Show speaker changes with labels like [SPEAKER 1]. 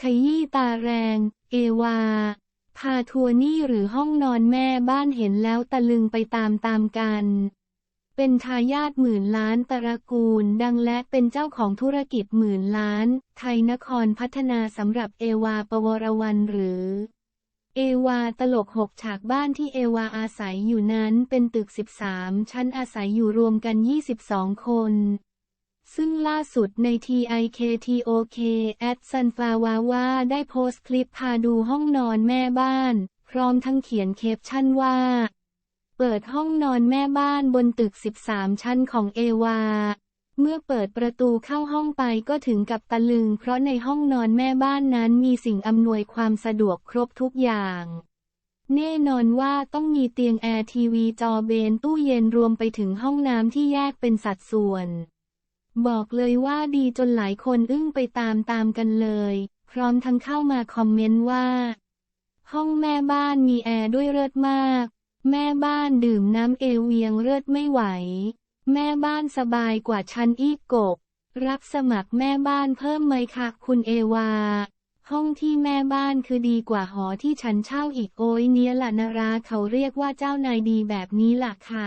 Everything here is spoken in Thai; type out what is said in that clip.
[SPEAKER 1] ขยี้ตาแรง เอวา พาทัวร์นี่หรือห้องนอนแม่บ้านเห็นแล้วตะลึงไปตามตามกัน เป็นทายาทหมื่นล้านตระกูล ดังและเป็นเจ้าของธุรกิจหมื่นล้าน ไทยนครพัฒนาสำหรับเอวาปวรวันหรือเอวาตลกหกฉากบ้านที่เอวาอาศัยอยู่นั้นเป็นตึก 13 ชั้นอาศัยอยู่รวมกัน 22 คน ซึ่งล่าสุดใน TIKTOK at Sunflower ได้โพสต์คลิปพาดูห้องนอนแม่บ้าน พร้อมทั้งเขียนแคปชั่นว่า เปิดห้องนอนแม่บ้านบนตึก 13 ชั้นของเอวา เมื่อเปิดประตูเข้าห้องไปก็ถึงกับตะลึง เพราะในห้องนอนแม่บ้านนั้นมีสิ่งอำนวยความสะดวกครบทุกอย่างแน่นอนว่าต้องมีเตียงแอร์ทีวีจอเบนตู้เย็นรวมไปถึงห้องน้ำที่แยกเป็นสัดส่วน บอกเลยว่าดีจนหลายคนอึ้งไปตามตามกันเลย พร้อมทั้งเข้ามาคอมเมนต์ว่า ห้องแม่บ้านมีแอร์ด้วยเลิศมาก แม่บ้านดื่มน้ำเอเวียงเลิศไม่ไหว แม่บ้านสบายกว่าชั้นอีกกบ รับสมัครแม่บ้านเพิ่มไหมคะคุณเอวา ห้องที่แม่บ้านคือดีกว่าหอที่ฉันเช่าอีกโอ้ยเนี้ยละนาราเขาเรียกว่าเจ้านายดีแบบนี้ล่ะค่ะ